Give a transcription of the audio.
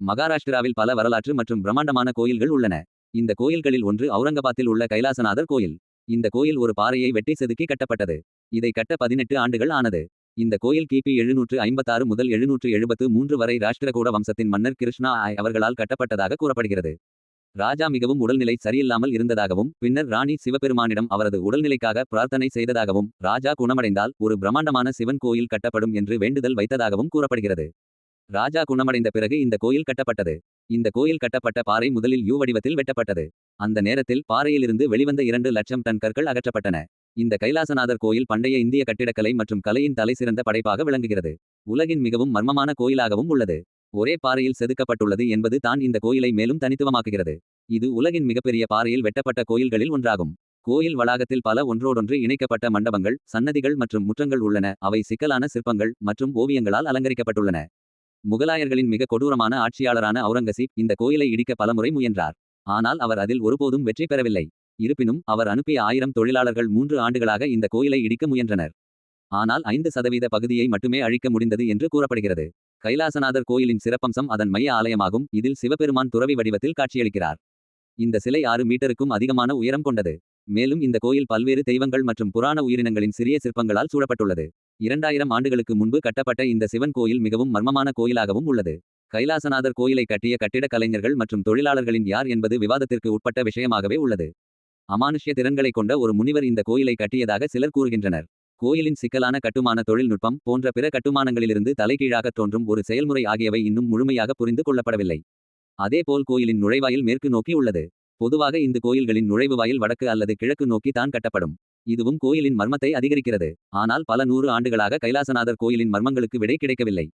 மகாராஷ்டிராவில் பல வரலாற்று மற்றும் பிரம்மாண்டமான கோயில்கள் உள்ளன. இந்த கோயில்களில் ஒன்று அவுரங்கபாத்தில் உள்ள கைலாசநாதர் கோயில். இந்த கோயில் ஒரு பாறையை வெட்டி செதுக்கி கட்டப்பட்டது. இதை கட்ட பதினெட்டு ஆண்டுகள் ஆனது. இந்த கோயில் கிபி எழுநூற்று ஐம்பத்தாறு முதல் எழுநூற்று எழுபத்து மூன்று வரை ராஷ்டிரகூட வம்சத்தின் மன்னர் கிருஷ்ணா ஆய் அவர்களால் கட்டப்பட்டதாக கூறப்படுகிறது. ராஜா மிகவும் உடல்நிலை சரியில்லாமல் இருந்ததாகவும் பின்னர் ராணி சிவபெருமானிடம் அவரது உடல்நிலைக்காக பிரார்த்தனை செய்ததாகவும் ராஜா குணமடைந்தால் ஒரு பிரம்மாண்டமான சிவன் கோயில் கட்டப்படும் என்று வேண்டுதல் வைத்ததாகவும் கூறப்படுகிறது. ராஜா குணமடைந்த பிறகு இந்த கோயில் கட்டப்பட்டது. இந்த கோயில் கட்டப்பட்ட பாறை முதலில் யூ வடிவத்தில் வெட்டப்பட்டது. அந்த நேரத்தில் பாறையிலிருந்து வெளிவந்த இரண்டு லட்சம் டன் கற்கள் அகற்றப்பட்டன. இந்த கைலாசநாதர் கோயில் பண்டைய இந்திய கட்டிடக்கலை மற்றும் கலையின் தலைசிறந்த படைப்பாக விளங்குகிறது. உலகின் மிகவும் மர்மமான கோயிலாகவும் உள்ளது. ஒரே பாறையில் செதுக்கப்பட்டுள்ளது என்பது தான் இந்த கோயிலை மேலும் தனித்துவமாக்குகிறது. இது உலகின் மிகப்பெரிய பாறையில் வெட்டப்பட்ட கோயில்களில் ஒன்றாகும். கோயில் வளாகத்தில் பல ஒன்றோடொன்று இணைக்கப்பட்ட மண்டபங்கள் சன்னதிகள் மற்றும் முற்றங்கள் உள்ளன. அவை சிக்கலான சிற்பங்கள் மற்றும் ஓவியங்களால் அலங்கரிக்கப்பட்டுள்ளன. முகலாயர்களின் மிக கொடூரமான ஆட்சியாளரான அவுரங்கசீப் இந்த கோயிலை இடிக்க பலமுறை முயன்றார். ஆனால் அவர் அதில் ஒருபோதும் வெற்றி பெறவில்லை. இருப்பினும் அவர் அனுப்பிய ஆயிரம் தொழிலாளர்கள் மூன்று ஆண்டுகளாக இந்த கோயிலை இடிக்க முயன்றனர். ஆனால் ஐந்து சதவீத பகுதியை மட்டுமே அழிக்க முடிந்தது என்று கூறப்படுகிறது. கைலாசநாதர் கோயிலின் சிறப்பம்சம் அதன் மைய ஆலயமாகும். இதில் சிவபெருமான் துறவி வடிவத்தில் காட்சியளிக்கிறார். இந்த சிலை ஆறு மீட்டருக்கும் அதிகமான உயரம் கொண்டது. மேலும் இந்த கோயில் பல்வேறு தெய்வங்கள் மற்றும் புராண உயிரினங்களின் சிறிய சிற்பங்களால் சூழப்பட்டுள்ளது. இரண்டாயிரம் ஆண்டுகளுக்கு முன்பு கட்டப்பட்ட இந்த சிவன் கோயில் மிகவும் மர்மமான கோயிலாகவும் உள்ளது. கைலாசநாதர் கோயிலை கட்டிய கட்டிடக் கலைஞர்கள் மற்றும் தொழிலாளர்களின் யார் என்பது விவாதத்திற்கு உட்பட்ட விஷயமாகவே உள்ளது. அமானுஷ்ய திறன்களை கொண்ட ஒரு முனிவர் இந்த கோயிலை கட்டியதாக சிலர் கூறுகின்றனர். கோயிலின் சிக்கலான கட்டுமான தொழில்நுட்பம் போன்ற பிற கட்டுமானங்களிலிருந்து தலைகீழாகத் தோன்றும் ஒரு செயல்முறை ஆகியவை இன்னும் முழுமையாக புரிந்து கொள்ளப்படவில்லை. அதேபோல் கோயிலின் நுழைவாயில் மேற்கு நோக்கி உள்ளது. பொதுவாக இந்த கோயில்களின் நுழைவுவாயில் வடக்கு அல்லது கிழக்கு நோக்கி தான் கட்டப்படும். இதுவும் கோயிலின் மர்மத்தை அதிகரிக்கிறது. ஆனால் பல நூறு ஆண்டுகளாக கைலாசநாதர் கோயிலின் மர்மங்களுக்கு விடை கிடைக்கவில்லை.